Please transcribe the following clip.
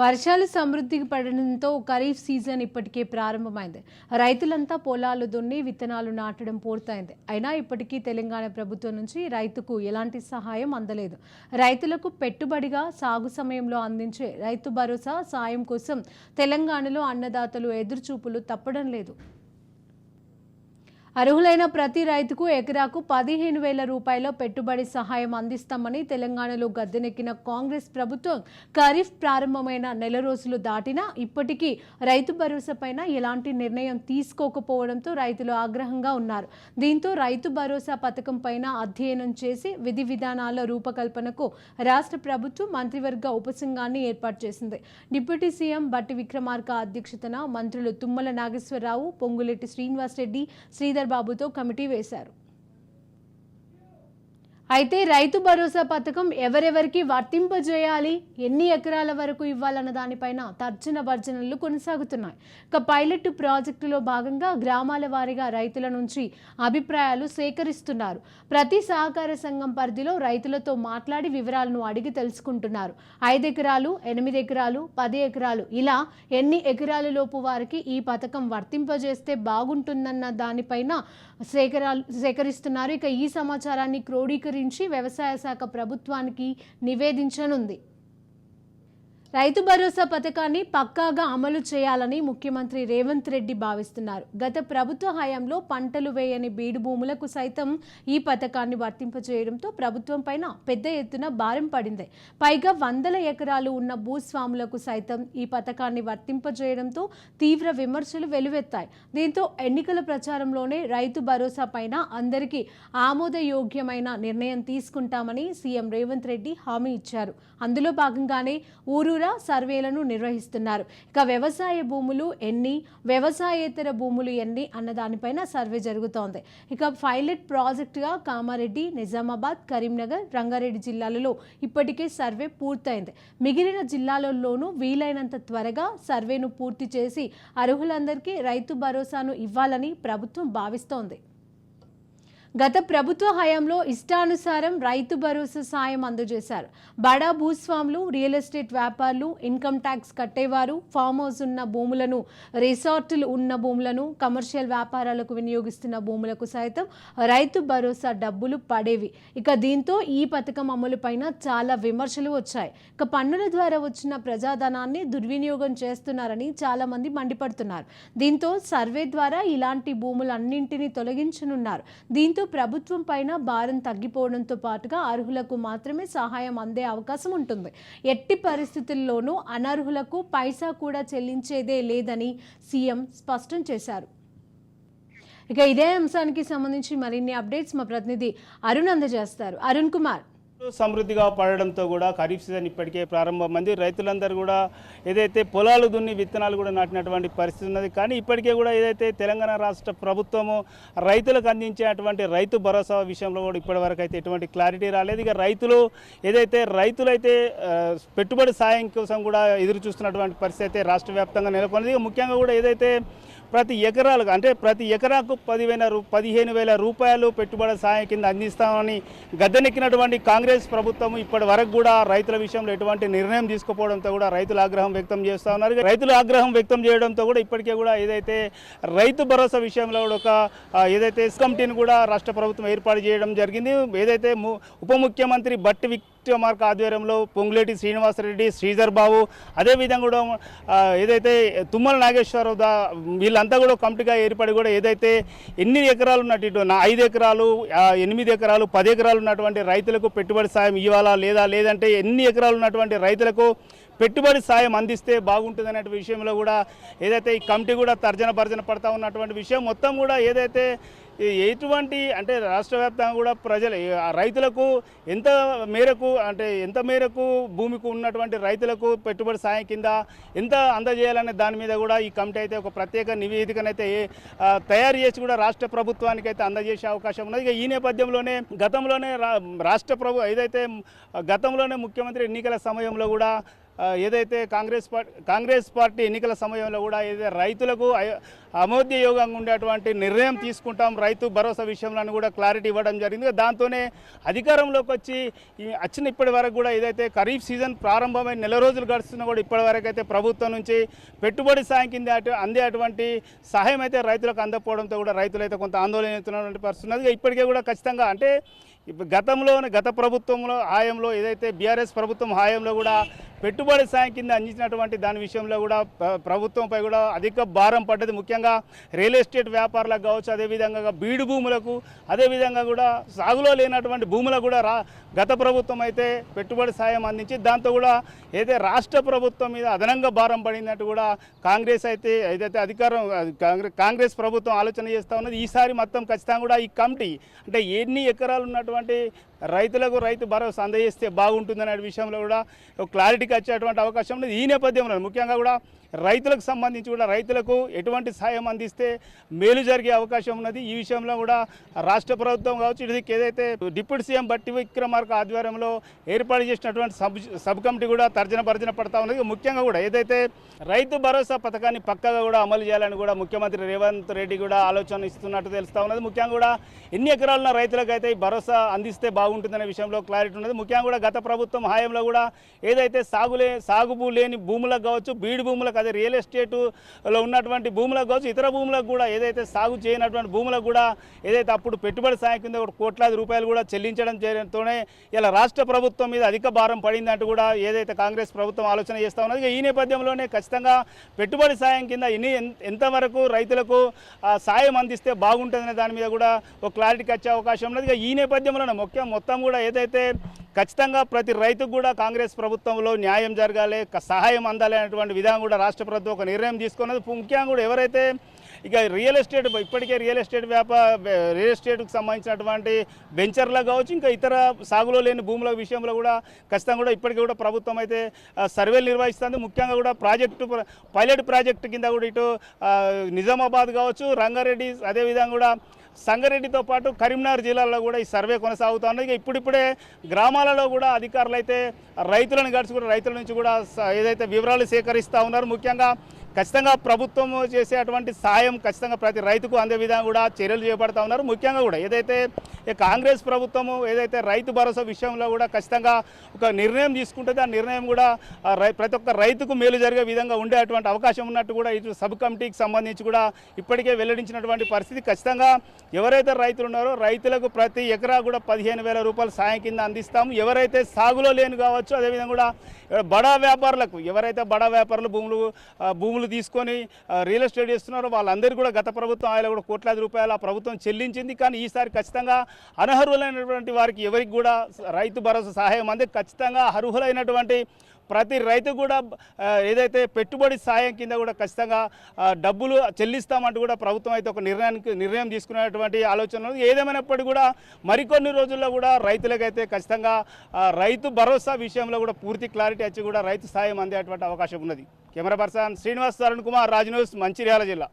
వర్షాలు సమృద్ధికి పడడంతో ఖరీఫ్ సీజన్ ఇప్పటికే ప్రారంభమైంది. రైతులంతా పొలాలు దున్ని విత్తనాలు నాటడం పూర్తయింది. అయినా ఇప్పటికీ తెలంగాణ ప్రభుత్వం నుంచి రైతుకు ఎలాంటి సహాయం అందలేదు. రైతులకు పెట్టుబడిగా సాగు సమయంలో అందించే రైతు భరోసా సాయం కోసం తెలంగాణలో అన్నదాతలు ఎదురుచూపులు తప్పడం లేదు. అర్హులైన ప్రతి రైతుకు ఎకరాకు పదిహేను వేల రూపాయల పెట్టుబడి సహాయం అందిస్తామని తెలంగాణలో గద్దెనెక్కిన కాంగ్రెస్ ప్రభుత్వం ఖరీఫ్ ప్రారంభమైన నెల రోజులు దాటినా ఇప్పటికీ రైతు భరోసా పైన ఎలాంటి నిర్ణయం తీసుకోకపోవడంతో రైతులు ఆగ్రహంగా ఉన్నారు. దీంతో రైతు భరోసా పథకం పైన అధ్యయనం చేసి విధి విధానాల రూపకల్పనకు రాష్ట్ర ప్రభుత్వం మంత్రివర్గ ఉపసంఘాన్ని ఏర్పాటు చేసింది. డిప్యూటీ సీఎం బట్టి విక్రమార్క అధ్యక్షతన మంత్రులు తుమ్మల నాగేశ్వరరావు పొంగులెట్టి శ్రీనివాసరెడ్డి శ్రీధర్ బాబుతో కమిటీ వేశారు. అయితే రైతు భరోసా పథకం ఎవరెవరికి వర్తింపజేయాలి? ఎన్ని ఎకరాల వరకు ఇవ్వాలన్న దానిపైన తర్జన భర్జనలు కొనసాగుతున్నాయి. ఇక పైలట్ ప్రాజెక్టులో భాగంగా గ్రామాల వారీగా రైతుల నుంచి అభిప్రాయాలు సేకరిస్తున్నారు. ప్రతి సహకార సంఘం పరిధిలో రైతులతో మాట్లాడి వివరాలను అడిగి తెలుసుకుంటున్నారు. ఐదు ఎకరాలు ఎనిమిది ఎకరాలు పది ఎకరాలు ఇలా ఎన్ని ఎకరాల లోపు వారికి ఈ పథకం వర్తింపజేస్తే బాగుంటుందన్న దానిపైన సేకరాలు సేకరిస్తున్నారు. ఇక ఈ సమాచారాన్ని క్రోడీకరించి వ్యవసాయ శాఖ ప్రభుత్వానికి నివేదించనుంది. రైతు భరోసా పథకాన్ని పక్కాగా అమలు చేయాలని ముఖ్యమంత్రి రేవంత్ రెడ్డి భావిస్తున్నారు. గత ప్రభుత్వ హయాంలో పంటలు వేయని బీడు భూములకు సైతం ఈ పథకాన్ని వర్తింపజేయడంతో ప్రభుత్వం పైన పెద్ద ఎత్తున భారం పడింది. పైగా వందల ఎకరాలు ఉన్న భూస్వాములకు సైతం ఈ పథకాన్ని వర్తింపజేయడంతో తీవ్ర విమర్శలు వెలువెత్తాయి. దీంతో ఎన్నికల ప్రచారంలోనే రైతు భరోసా పైన అందరికీ ఆమోదయోగ్యమైన నిర్ణయం తీసుకుంటామని సీఎం రేవంత్ రెడ్డి హామీ ఇచ్చారు. అందులో భాగంగానే ఊరు ఊరూరా సర్వేలను నిర్వహిస్తున్నారు. ఇక వ్యవసాయ భూములు ఎన్ని వ్యవసాయేతర భూములు ఎన్ని అన్న దానిపైన సర్వే జరుగుతోంది. ఇక పైలట్ ప్రాజెక్టుగా కామారెడ్డి నిజామాబాద్ కరీంనగర్ రంగారెడ్డి జిల్లాలలో ఇప్పటికే సర్వే పూర్తయింది. మిగిలిన జిల్లాలలోనూ వీలైనంత త్వరగా సర్వేను పూర్తి చేసి అర్హులందరికీ రైతు భరోసాను ఇవ్వాలని ప్రభుత్వం భావిస్తోంది. గత ప్రభుత్వ హయాంలో ఇష్టానుసారం రైతు భరోసా సాయం అందజేశారు. బడా భూస్వాములు రియల్ ఎస్టేట్ వ్యాపారులు ఇన్కమ్ ట్యాక్స్ కట్టేవారు ఫామ్ హౌస్ ఉన్న భూములను రిసార్టులు ఉన్న భూములను కమర్షియల్ వ్యాపారాలకు వినియోగిస్తున్న భూములకు సైతం రైతు భరోసా డబ్బులు పడేవి. ఇక దీంతో ఈ పథకం అమలుపైన చాలా విమర్శలు వచ్చాయి. ఇక పన్నుల ద్వారా వచ్చిన ప్రజాధనాన్ని దుర్వినియోగం చేస్తున్నారని చాలా మంది మండిపడుతున్నారు. దీంతో సర్వే ద్వారా ఇలాంటి భూములన్నింటినీ తొలగించనున్నారు. దీంతో ప్రభుత్వం పైన భారం తగ్గిపోవడంతో పాటుగా అర్హులకు మాత్రమే సహాయం అందే అవకాశం ఉంటుంది. ఎట్టి పరిస్థితుల్లోనూ అనర్హులకు పైసా కూడా చెల్లించేదే లేదని సీఎం స్పష్టం చేశారు. ఇక ఇదే అంశానికి సంబంధించి మరిన్ని అప్డేట్స్ మా ప్రతినిధి అరుణ్ అందజేస్తారు. అరుణ్ కుమార్. సమృద్ధిగా పడడంతో కూడా ఖరీఫ్ సీజన్ ఇప్పటికే ప్రారంభమైంది. రైతులందరూ కూడా ఏదైతే పొలాలు దున్ని విత్తనాలు కూడా నాటినటువంటి పరిస్థితి ఉన్నది. కానీ ఇప్పటికే కూడా ఏదైతే తెలంగాణ రాష్ట్ర ప్రభుత్వము రైతులకు అందించేటువంటి రైతు భరోసా విషయంలో కూడా ఇప్పటివరకు అయితే ఎటువంటి క్లారిటీ రాలేదు. ఇక రైతులు ఏదైతే రైతులైతే పెట్టుబడి సాయం కోసం కూడా ఎదురు చూస్తున్నటువంటి పరిస్థితి అయితే రాష్ట్ర వ్యాప్తంగా నెలకొన్నది. ముఖ్యంగా కూడా ఏదైతే ప్రతి ఎకరాలకు అంటే ప్రతి ఎకరాకు పదివేల రూ పదిహేను వేల రూపాయలు పెట్టుబడి సాయం కింద అందిస్తామని గద్దెనెక్కినటువంటి కాంగ్రెస్ ప్రభుత్వం ఇప్పటి వరకు కూడా రైతుల విషయంలో ఎటువంటి నిర్ణయం తీసుకోపోవడంతో కూడా రైతుల ఆగ్రహం వ్యక్తం చేస్తూ ఉన్నారు. రైతుల ఆగ్రహం వ్యక్తం చేయడంతో కూడా ఇప్పటికే కూడా ఏదైతే రైతు భరోసా విషయంలో కూడా ఒక ఏదైతే కమిటీని కూడా రాష్ట్ర ప్రభుత్వం ఏర్పాటు చేయడం జరిగింది. ఏదైతే ము- ఉప ముఖ్యమంత్రి బట్టి మార్క్ ఆధ్వర్యంలో పొంగులేటి శ్రీనివాసరెడ్డి శ్రీధర్ బాబు అదేవిధంగా కూడా ఏదైతే తుమ్మల నాగేశ్వరరావు దా వీళ్ళంతా కూడా కమిటీగా ఏర్పడి కూడా ఏదైతే ఎన్ని ఎకరాలు ఉన్నట్టు నా ఐదు ఎకరాలు ఎనిమిది ఎకరాలు పది ఎకరాలు ఉన్నటువంటి రైతులకు పెట్టుబడి సాయం ఇవ్వాలా లేదా లేదంటే ఎన్ని ఎకరాలు ఉన్నటువంటి రైతులకు పెట్టుబడి సాయం అందిస్తే బాగుంటుంది అనే విషయంలో కూడా ఏదైతే ఈ కమిటీ కూడా తర్జన భర్జన పడతా ఉన్నటువంటి విషయం మొత్తం కూడా ఏదైతే ఎటువంటి అంటే రాష్ట్ర వ్యాప్తంగా కూడా ప్రజలు రైతులకు ఎంత మేరకు అంటే ఎంత మేరకు భూమికి ఉన్నటువంటి రైతులకు పెట్టుబడి సాయం కింద ఎంత అందజేయాలనే దాని మీద కూడా ఈ కమిటీ అయితే ఒక ప్రత్యేక నివేదికనైతే తయారు చేసి కూడా రాష్ట్ర ప్రభుత్వానికి అయితే అందజేసే అవకాశం ఉన్నది. ఇక ఈ నేపథ్యంలోనే గతంలోనే రా- రాష్ట్ర ప్రభు ఏదైతే గతంలోనే ముఖ్యమంత్రి ఎన్నికల సమయంలో కూడా ఏదైతే కాంగ్రెస్ పార్టీ కాంగ్రెస్ పార్టీ ఎన్నికల సమయంలో కూడా ఏదైతే రైతులకు అమోద్య యోగంగా ఉండేటువంటి నిర్ణయం తీసుకుంటాం రైతు భరోసా విషయంలో కూడా క్లారిటీ ఇవ్వడం జరిగింది. దాంతోనే అధికారంలోకి వచ్చి వచ్చిన ఇప్పటి వరకు కూడా ఏదైతే ఖరీఫ్ సీజన్ ప్రారంభమైన నెల రోజులు గడుస్తున్నా కూడా ఇప్పటి వరకు అయితే ప్రభుత్వం నుంచి పెట్టుబడి సాయం కింద అందేటువంటి అందే అటువంటి సహాయం అయితే రైతులకు అందకపోవడంతో కూడా రైతులు అయితే కొంత ఆందోళన చెందుతున్నటువంటి ఇప్పటికే కూడా ఖచ్చితంగా అంటే ఇప్పుడు గతంలో గత ప్రభుత్వంలో హాయంలో ఏదైతే బీఆర్ఎస్ ప్రభుత్వం హాయంలో కూడా పెట్టుబడి సాయం కింద అందించినటువంటి దాని విషయంలో కూడా ప్రభుత్వంపై కూడా అధిక భారం పడ్డది. ముఖ్యంగా రియల్ ఎస్టేట్ వ్యాపారులకు కావచ్చు అదేవిధంగా బీడు భూములకు అదేవిధంగా కూడా సాగులో లేనటువంటి భూములకు కూడా రా గత ప్రభుత్వం అయితే పెట్టుబడి సాయం అందించి దాంతో కూడా ఏదైతే రాష్ట్ర ప్రభుత్వం మీద అదనంగా భారం పడినట్టు కూడా కాంగ్రెస్ అయితే ఏదైతే అధికారం కాంగ్రెస్ కాంగ్రెస్ ప్రభుత్వం ఆలోచన చేస్తూ ఉన్నది ఈసారి మొత్తం ఖచ్చితంగా కూడా ఈ కమిటీ అంటే ఎన్ని ఎకరాలు ఉన్నటువంటి రైతులకు రైతు భరోసా అందజేస్తే బాగుంటుందనే విషయంలో కూడా ఒక క్లారిటీకి వచ్చేటువంటి అవకాశం ఉంది ఈ నేపథ్యంలో ముఖ్యంగా కూడా రైతులకు సంబంధించి కూడా రైతులకు ఎటువంటి సాయం అందిస్తే మేలు జరిగే అవకాశం ఉన్నది. ఈ విషయంలో కూడా రాష్ట్ర ప్రభుత్వం కావచ్చు ఇది ఏదైతే డిప్యూటీ సీఎం బట్టి విక్రమార్క ఆధ్వర్యంలో ఏర్పాటు చేసినటువంటి సబ్ సబ్ కమిటీ కూడా తర్జన భర్జన పడతా ఉన్నది. ముఖ్యంగా కూడా ఏదైతే రైతు భరోసా పథకాన్ని పక్కగా కూడా అమలు చేయాలని కూడా ముఖ్యమంత్రి రేవంత్ రెడ్డి కూడా ఆలోచన ఇస్తున్నట్టు తెలుస్తూ ఉన్నది. ముఖ్యంగా కూడా ఎన్ని ఎకరాలున్న రైతులకు అయితే ఈ భరోసా అందిస్తే ఉంటుందనే విషయంలో క్లారిటీ ఉన్నది. ముఖ్యంగా కూడా గత ప్రభుత్వం హాయంలో కూడా ఏదైతే సాగులే సాగు లేని భూములకు కావచ్చు బీడు భూములకు అదే రియల్ ఎస్టేటులో ఉన్నటువంటి భూములకు కావచ్చు ఇతర భూములకు కూడా ఏదైతే సాగు చేయనటువంటి భూములకు కూడా ఏదైతే అప్పుడు పెట్టుబడి సాయం కింద కోట్లాది రూపాయలు కూడా చెల్లించడం చేయడంతోనే ఇలా రాష్ట్ర ప్రభుత్వం మీద అధిక భారం పడిందంటూ కూడా ఏదైతే కాంగ్రెస్ ప్రభుత్వం ఆలోచన చేస్తూ ఉన్నది. ఈ నేపథ్యంలోనే ఖచ్చితంగా పెట్టుబడి సాయం కింద ఎన్ని ఎంతవరకు రైతులకు సాయం అందిస్తే బాగుంటుందనే దాని మీద కూడా ఒక క్లారిటీకి వచ్చే అవకాశం ఉన్నది. ఈ నేపథ్యంలోనే ముఖ్యం మొత్తం కూడా ఏదైతే ఖచ్చితంగా ప్రతి రైతుకు కూడా కాంగ్రెస్ ప్రభుత్వంలో న్యాయం జరగాలి సహాయం అందాలి అనేటువంటి విధానం కూడా రాష్ట్ర ప్రభుత్వం ఒక నిర్ణయం తీసుకున్నది. ముఖ్యంగా కూడా ఎవరైతే ఇక రియల్ ఎస్టేట్ ఇప్పటికే రియల్ ఎస్టేట్ వ్యాపార రియల్ ఎస్టేట్కి సంబంధించినటువంటి వెంచర్లు కావచ్చు ఇంకా ఇతర సాగులో లేని భూముల విషయంలో కూడా ఖచ్చితంగా కూడా ఇప్పటికీ కూడా ప్రభుత్వం అయితే సర్వేలు నిర్వహిస్తుంది. ముఖ్యంగా కూడా ప్రాజెక్టు పైలట్ ప్రాజెక్టు కింద కూడా ఇటు నిజామాబాద్ కావచ్చు రంగారెడ్డి అదేవిధంగా కూడా సంగారెడ్డితో పాటు కరీంనగర్ జిల్లాలో కూడా ఈ సర్వే కొనసాగుతూ ఉన్నది ఇప్పుడిప్పుడే గ్రామాలలో కూడా అధికారులు అయితే రైతులను గడిచి కూడా రైతుల నుంచి కూడా ఏదైతే వివరాలు సేకరిస్తూ ఉన్నారు ముఖ్యంగా ఖచ్చితంగా ప్రభుత్వం చేసే అటువంటి సాయం ఖచ్చితంగా ప్రతి రైతుకు అందే విధంగా కూడా చర్యలు చేపడతా ఉన్నారు. ముఖ్యంగా కూడా ఏదైతే ఈ కాంగ్రెస్ ప్రభుత్వము ఏదైతే రైతు భరోసా విషయంలో కూడా ఖచ్చితంగా ఒక నిర్ణయం తీసుకుంటుంది. ఆ నిర్ణయం కూడా రై ప్రతి ఒక్క రైతుకు మేలు జరిగే విధంగా ఉండేటువంటి అవకాశం ఉన్నట్టు కూడా ఇటు సబ్ కమిటీకి సంబంధించి కూడా ఇప్పటికే వెల్లడించినటువంటి పరిస్థితి. ఖచ్చితంగా ఎవరైతే రైతులు ఉన్నారో రైతులకు ప్రతి ఎకరా కూడా పదిహేను వేల రూపాయలు సాయం కింద అందిస్తాము. ఎవరైతే సాగులో లేని కావచ్చు అదేవిధంగా కూడా బడా వ్యాపారులకు ఎవరైతే బడా వ్యాపారులు భూములు భూములు భూములు తీసుకొని రియల్ ఎస్టేట్ చేస్తున్నారు వాళ్ళందరికీ కూడా గత ప్రభుత్వం ఆయన కూడా కోట్లాది రూపాయలు ఆ ప్రభుత్వం చెల్లించింది. కానీ ఈసారి ఖచ్చితంగా అనర్హులైనటువంటి వారికి ఎవరికి కూడా రైతు భరోసా సహాయం అందే. ఖచ్చితంగా అర్హులైనటువంటి ప్రతి రైతు కూడా ఏదైతే పెట్టుబడి సాయం కింద కూడా ఖచ్చితంగా డబ్బులు చెల్లిస్తామంటూ కూడా ప్రభుత్వం అయితే ఒక నిర్ణయానికి నిర్ణయం తీసుకునేటువంటి ఆలోచన ఏదేమైనప్పటికీ కూడా మరికొన్ని రోజుల్లో కూడా రైతులకైతే ఖచ్చితంగా రైతు భరోసా విషయంలో కూడా పూర్తి క్లారిటీ వచ్చి కూడా రైతు సాయం అందేటువంటి అవకాశం ఉన్నది. Camera person Srinivas Tarun Kumar Raj news Mancherial జిల్లా.